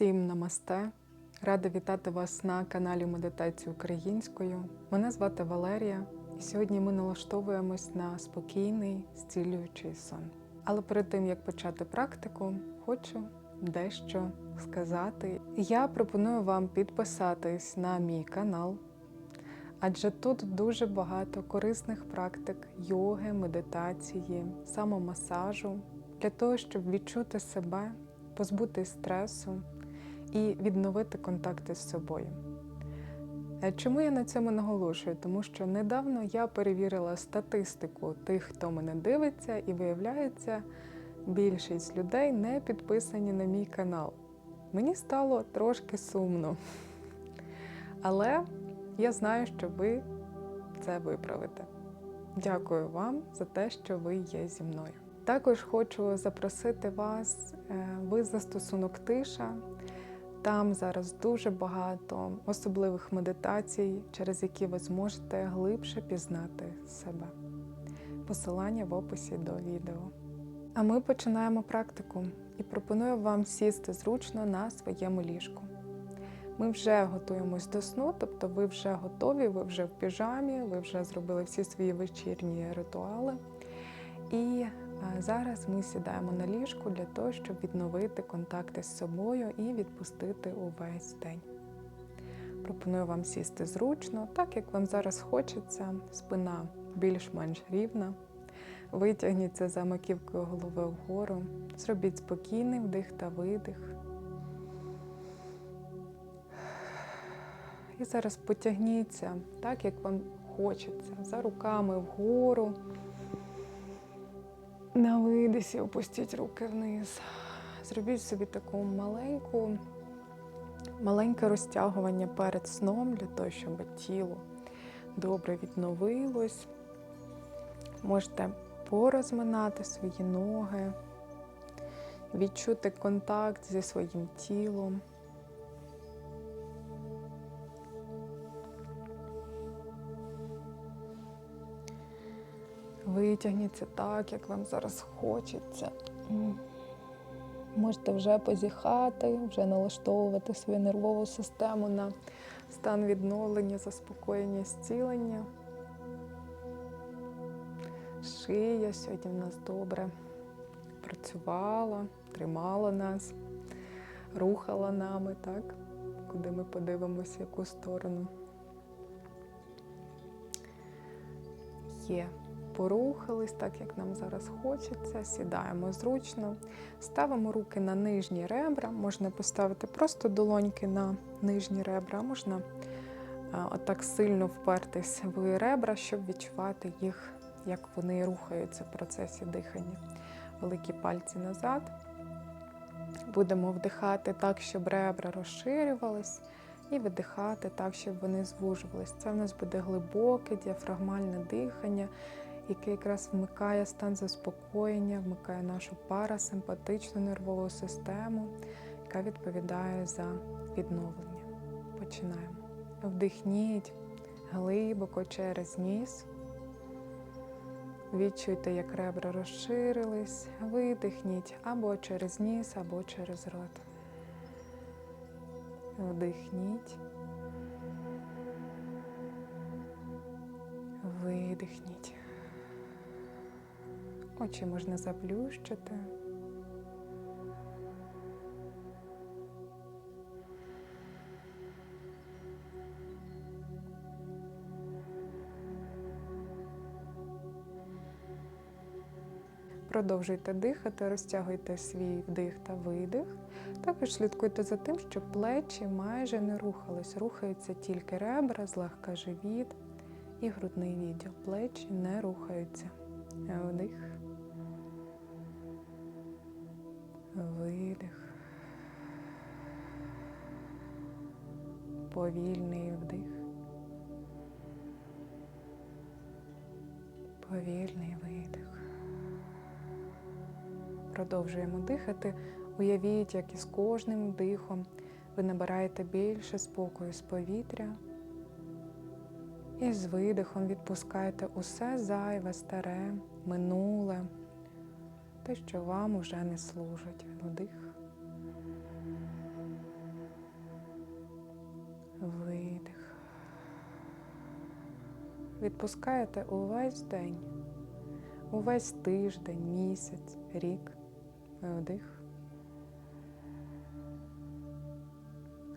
Всім намасте! Рада вітати вас на каналі Медитації українською. Мене звати Валерія, і сьогодні ми налаштовуємось на спокійний, зцілюючий сон. Але перед тим як почати практику, хочу дещо сказати. Я пропоную вам підписатись на мій канал, адже тут дуже багато корисних практик йоги, медитації, самомасажу для того, щоб відчути себе, позбутись стресу і відновити контакти з собою. Е, Чому я на цьому наголошую? Тому що недавно я перевірила статистику тих, хто мене дивиться, і виявляється, більшість людей не підписані на мій канал. Мені стало трошки сумно. Але я знаю, що ви це виправите. Дякую вам за те, що ви є зі мною. Також хочу запросити вас е, в застосунок Тиша. Там зараз дуже багато особливих медитацій, через які ви зможете глибше пізнати себе. Посилання в описі до відео. А ми починаємо практику і пропоную вам сісти зручно на своєму ліжку. Ми вже готуємось до сну, тобто ви вже готові, ви вже в піжамі, ви вже зробили всі свої вечірні ритуали. І зараз ми сідаємо на ліжку для того, щоб відновити контакти з собою і відпустити увесь день. Пропоную вам сісти зручно, так як вам зараз хочеться, спина більш-менш рівна. Витягніться за маківкою голови вгору, зробіть спокійний вдих та видих. І зараз потягніться так, як вам хочеться, за руками вгору. На видисі опустіть руки вниз. Зробіть собі таку маленьку, маленьке розтягування перед сном для того, щоб тіло добре відновилось. Можете порозминати свої ноги, відчути контакт зі своїм тілом. Витягніться так, як вам зараз хочеться. Можете вже позіхати, вже налаштовувати свою нервову систему на стан відновлення, заспокоєння, зцілення. Шия сьогодні в нас добре працювала, тримала нас, рухала нами, так? Куди ми подивимося, яку сторону. Є порухались так, як нам зараз хочеться. Сідаємо зручно, ставимо руки на нижні ребра. Можна поставити просто долоньки на нижні ребра, можна отак сильно впертись в ребра, щоб відчувати їх, як вони рухаються в процесі дихання. Великі пальці назад. Будемо вдихати так, щоб ребра розширювались. І видихати так, щоб вони звужувались. Це в нас буде глибоке діафрагмальне дихання, яке якраз вмикає стан заспокоєння, вмикає нашу парасимпатичну нервову систему, яка відповідає за відновлення. Починаємо. Вдихніть глибоко через ніс. Відчуйте, як ребра розширились, видихніть або через ніс, або через рот. Вдихніть. Видихніть. Очі можна заплющити. Продовжуйте дихати, розтягуйте свій вдих та видих. Також слідкуйте за тим, щоб плечі майже не рухались. Рухаються тільки ребра, злегка живіт і грудний відділ. Плечі не рухаються. Вдих. Видих. Повільний вдих. Повільний видих. Продовжуємо дихати. Уявіть, як із кожним дихом ви набираєте більше спокою з повітря. І з видихом відпускаєте усе зайве, старе, минуле, те, що вам уже не служить. Вдих. Видих. Відпускаєте увесь день, увесь тиждень, місяць, рік. Вдих.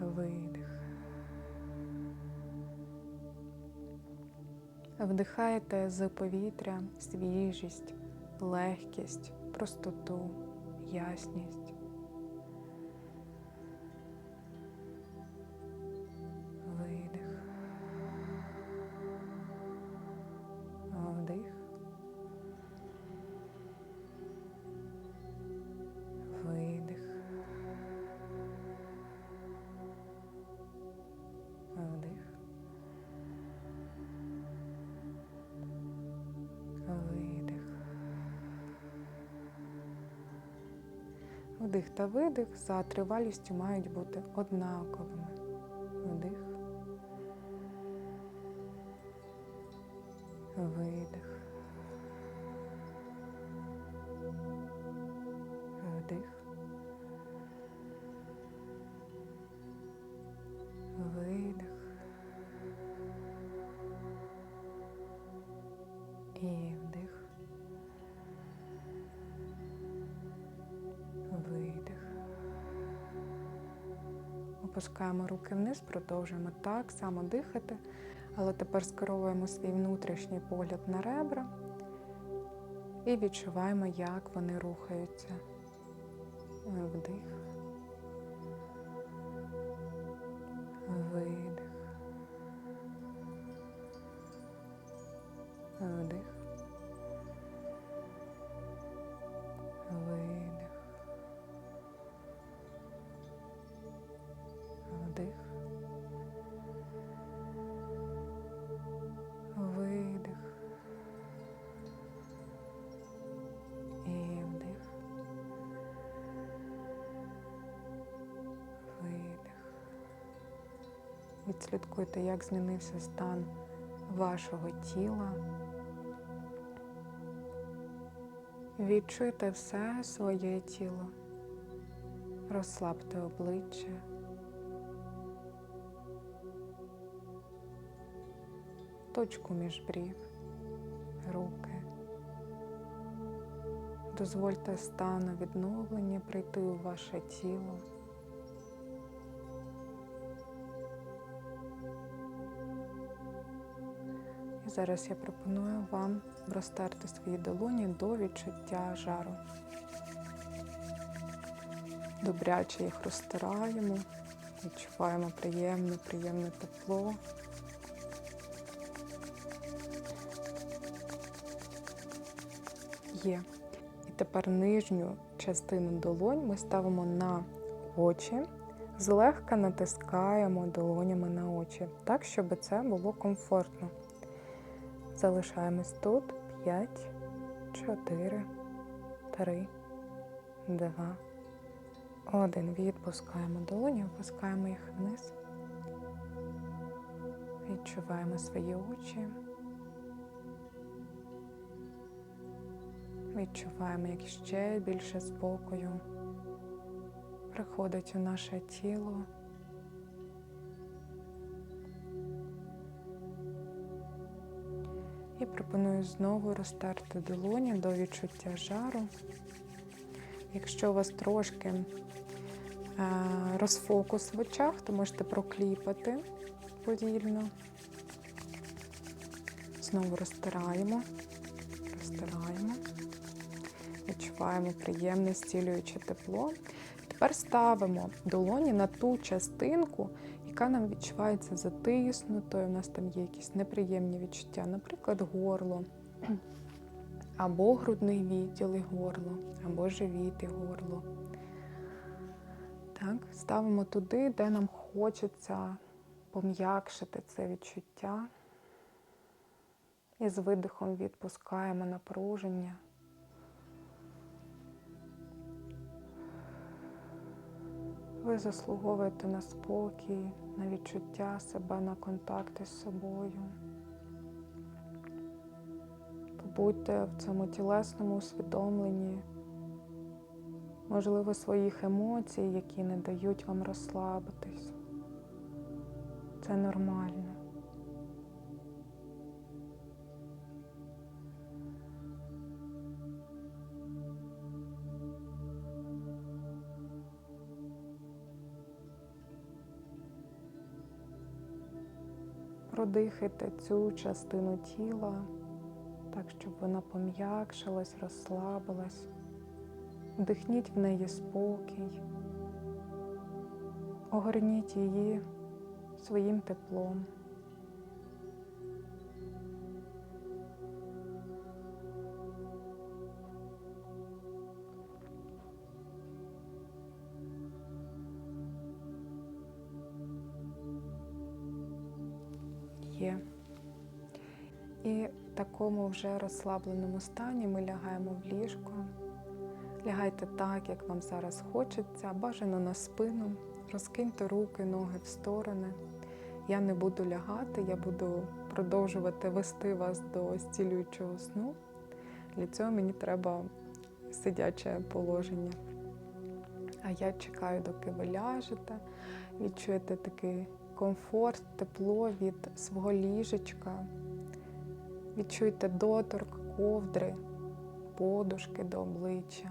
Видих. Вдихаєте з повітря свіжість, легкість, простоту, ясність. Вдих та видих за тривалістю мають бути однаковими. Вдих. Видих. Вдих. Видих. І Опускаємо руки вниз, продовжуємо так само дихати, але тепер скеровуємо свій внутрішній погляд на ребра і відчуваємо, як вони рухаються. Вдих. Відслідкуйте, як змінився стан вашого тіла. Відчуйте все своє тіло. Розслабте обличчя. Точку між брів, руки. Дозвольте стану відновлення прийти у ваше тіло. Зараз я пропоную вам розтерти свої долоні до відчуття жару. Добряче їх розтираємо, відчуваємо приємне, приємне тепло. Є. І тепер нижню частину долонь ми ставимо на очі, злегка натискаємо долонями на очі, так, щоб це було комфортно. Залишаємось тут 5, 4, 3, 2, 1. Відпускаємо долоні, опускаємо їх вниз. Відчуваємо свої очі. Відчуваємо, як ще більше спокою приходить у наше тіло. Пропоную знову розтерти долоні до відчуття жару. Якщо у вас трошки е, розфокус в очах, то можете прокліпати повільно. Знову розтираємо, розтираємо, відчуваємо приємне зцілююче тепло. Тепер ставимо долоні на ту частинку, яка нам відчувається затиснутою. У нас там є якісь неприємні відчуття, наприклад, горло, або грудний відділ і горло, або живіт і горло. Так, Ставимо туди, де нам хочеться пом'якшити це відчуття. І з видихом відпускаємо напруження. Ви заслуговуєте на спокій, на відчуття себе, на контакти з собою. Побудьте в цьому тілесному усвідомленні, можливо, своїх емоцій, які не дають вам розслабитись. Це нормально. Продихайте цю частину тіла, так, щоб вона пом'якшилась, розслабилась. Вдихніть в неї спокій, огорніть її своїм теплом. Такому вже розслабленому стані ми лягаємо в ліжко. Лягайте так, як вам зараз хочеться, бажано на спину, розкиньте руки, ноги в сторони. Я не буду лягати, я буду продовжувати вести вас до зцілюючого сну. Для цього мені треба сидяче положення. А я чекаю, доки ви ляжете, відчуєте такий комфорт, тепло від свого ліжечка. Відчуйте доторк ковдри, подушки до обличчя,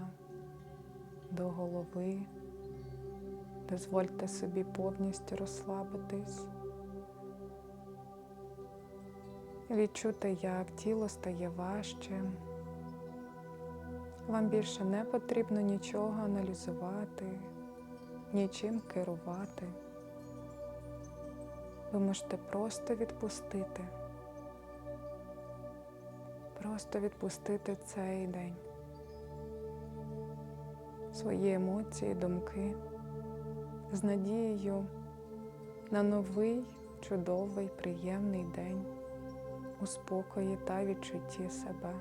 до голови. Дозвольте собі повністю розслабитись. Відчути, як тіло стає важче. Вам більше не потрібно нічого аналізувати, нічим керувати. Ви можете просто відпустити, просто відпустити цей день, свої емоції, думки з надією на новий, чудовий, приємний день у спокої та відчутті себе.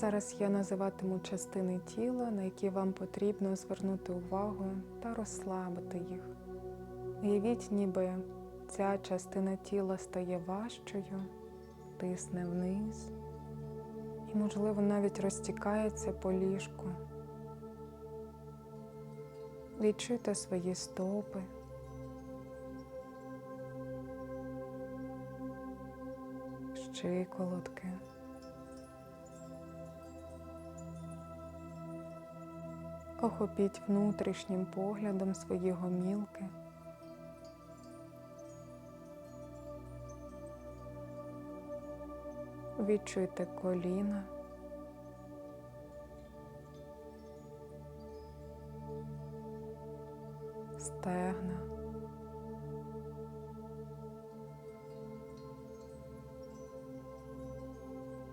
Зараз я називатиму частини тіла, на які вам потрібно звернути увагу та розслабити їх. Уявіть, ніби ця частина тіла стає важчою, тисне вниз і, можливо, навіть розтікається по ліжку. Відчуйте свої стопи. Щиколотки. Охопіть внутрішнім поглядом свої гомілки. Відчуйте коліна. Стегна.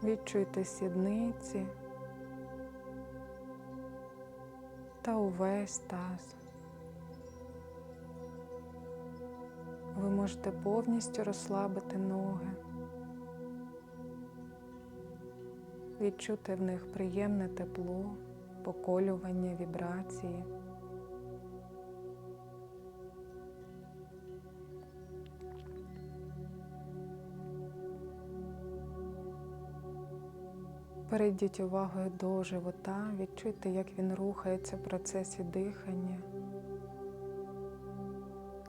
Відчуйте сідниці. Та увесь таз. Ви можете повністю розслабити ноги, відчути в них приємне тепло, поколювання, вібрації. Перейдіть увагою до живота, відчуйте, як він рухається в процесі дихання.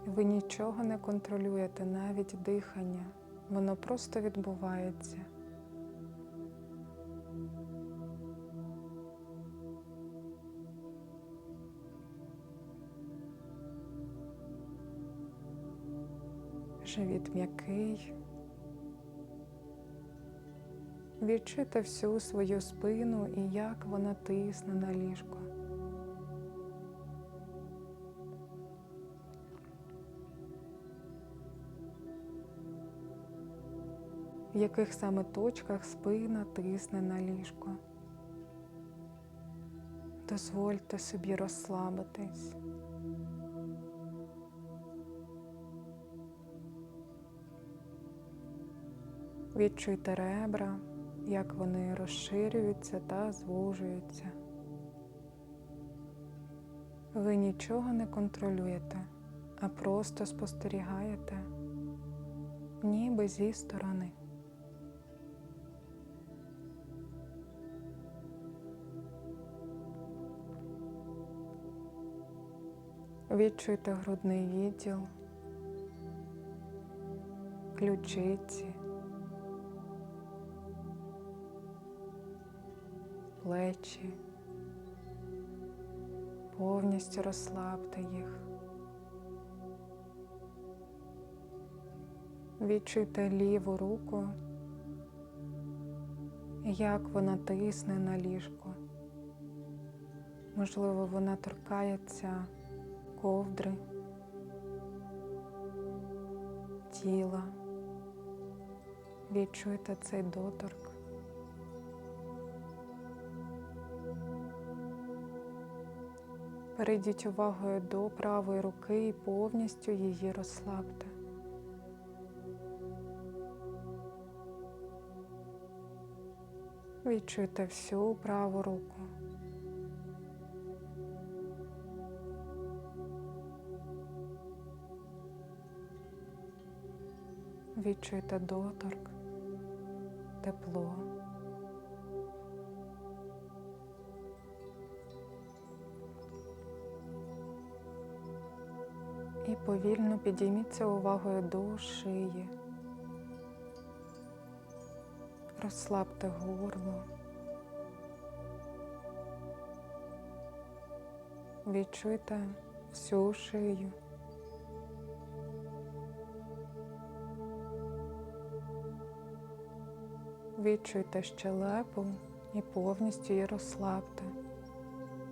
Ви нічого не контролюєте, навіть дихання, воно просто відбувається. Живіт м'який. Відчуйте всю свою спину і як вона тисне на ліжко. В яких саме точках спина тисне на ліжко. Дозвольте собі розслабитись. Відчуйте ребра як вони розширюються та звужуються. Ви нічого не контролюєте, а просто спостерігаєте, ніби зі сторони. Відчуйте грудний відділ, ключиці. Плечі. Повністю розслабте їх. Відчуйте ліву руку, як вона тисне на ліжко. Можливо, вона торкається ковдри, тіла. Відчуйте цей доторк. Перейдіть увагою до правої руки і повністю її розслабте. Відчуйте всю праву руку. Відчуйте доторк, тепло. Повільно підійміться увагою до шиї. Розслабте горло. Відчуйте всю шию. Відчуйте щелепу і повністю її розслабте.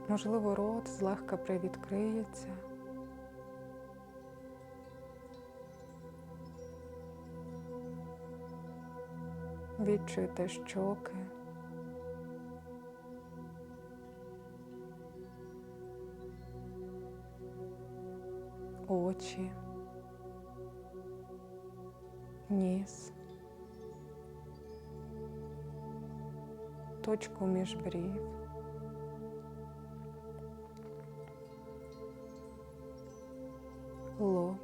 Можливо, рот злегка привідкриється. Відчуйте щоки. Очі, ніс, точку між брів, лоб,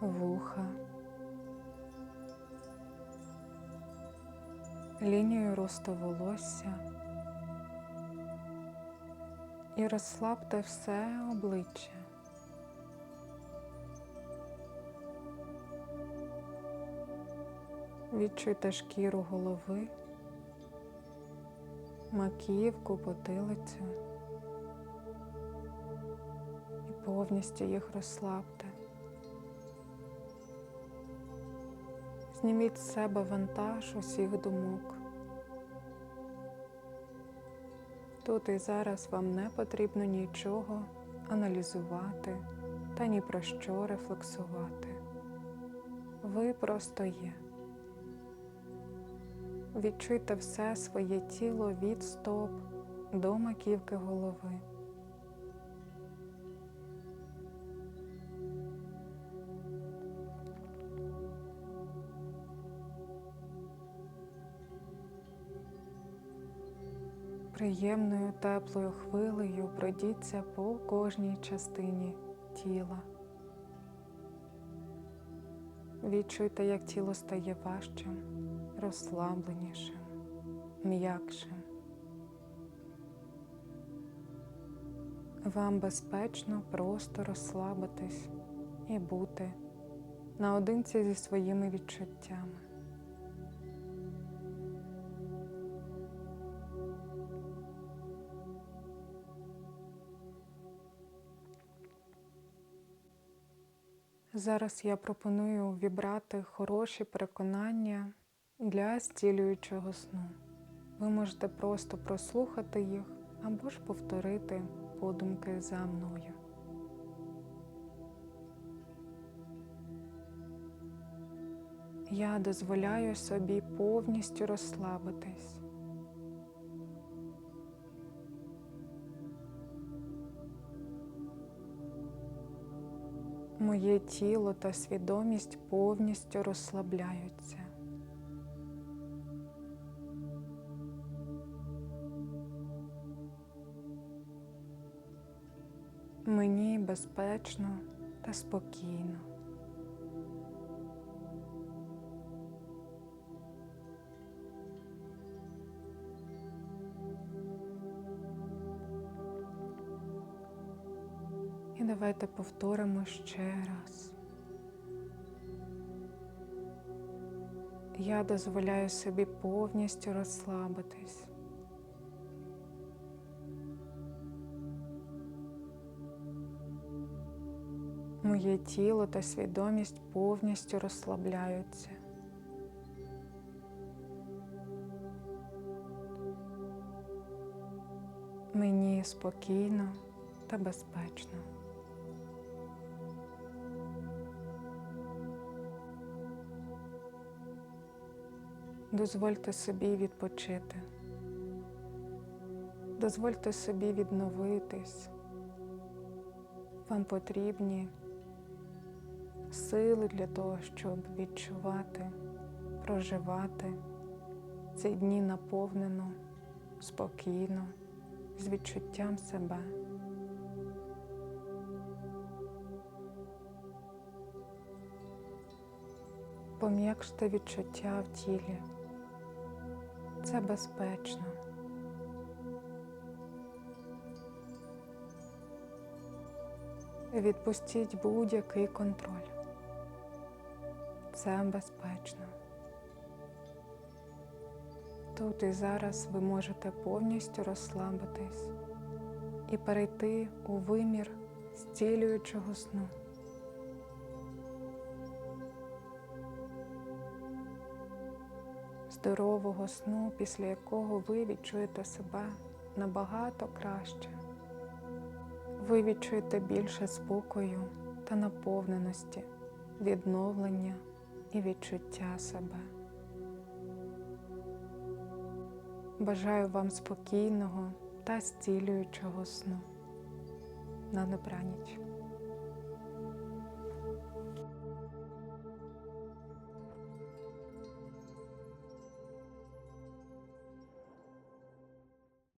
вуха. Лінію росту волосся і розслабте все обличчя. Відчуйте шкіру голови, маківку, потилицю і повністю їх розслабте. Зніміть з себе вантаж усіх думок. Тут і зараз вам не потрібно нічого аналізувати та ні про що рефлексувати. Ви просто є. Відчуйте все своє тіло від стоп до маківки голови. Приємною теплою хвилею пройдіться по кожній частині тіла. Відчуйте, як тіло стає важчим, розслабленішим, м'якшим. Вам безпечно просто розслабитись і бути наодинці зі своїми відчуттями. Зараз я пропоную вібрати хороші переконання для зцілюючого сну. Ви можете просто прослухати їх або ж повторити подумки за мною. Я дозволяю собі повністю розслабитись. Моє тіло та свідомість повністю розслабляються. Мені безпечно та спокійно. Давайте повторимо ще раз. Я дозволяю собі повністю розслабитись. Моє тіло та свідомість повністю розслабляються. Мені спокійно та безпечно. Дозвольте собі відпочити. Дозвольте собі відновитись. Вам потрібні сили для того, щоб відчувати, проживати ці дні наповнено, спокійно, з відчуттям себе. Пом'якште відчуття в тілі. Це безпечно. Відпустіть будь-який контроль. Це безпечно. Тут і зараз ви можете повністю розслабитись і перейти у вимір зцілюючого сну. Здорового сну, після якого ви відчуєте себе набагато краще. Ви відчуєте більше спокою та наповненості, відновлення і відчуття себе. Бажаю вам спокійного та зцілюючого сну. На добраніч.